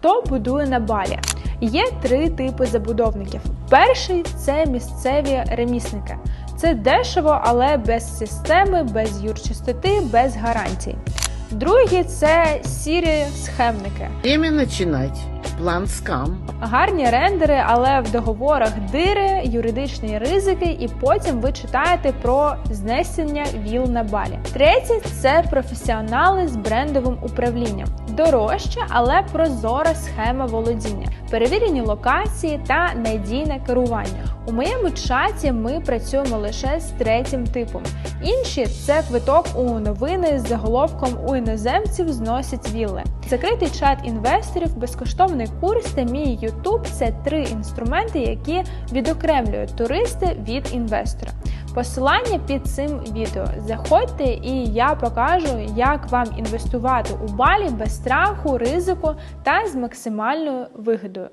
Хто будує на балі? Є три типи забудовників. Перший це місцеві ремісники. Це дешево, але без системи, без юрчистоти, без гарантій. Другі це сірі схемники. Время начинать. План скам. Гарні рендери, але в договорах дири, юридичні ризики, і потім ви читаєте про знесення віл на балі. Третє це професіонали з брендовим управлінням. Дорожче, але прозора схема володіння, перевірені локації та надійне керування. У моєму чаті ми працюємо лише з третім типом. Інші це квиток у новини з заголовком у іноземців зносять вілли. Закритий чат інвесторів, безкоштовний курс та мій YouTube – це три інструменти, які відокремлюють туристи від інвестора. Посилання під цим відео. Заходьте, і я покажу, як вам інвестувати у балі без страху, ризику та з максимальною вигодою.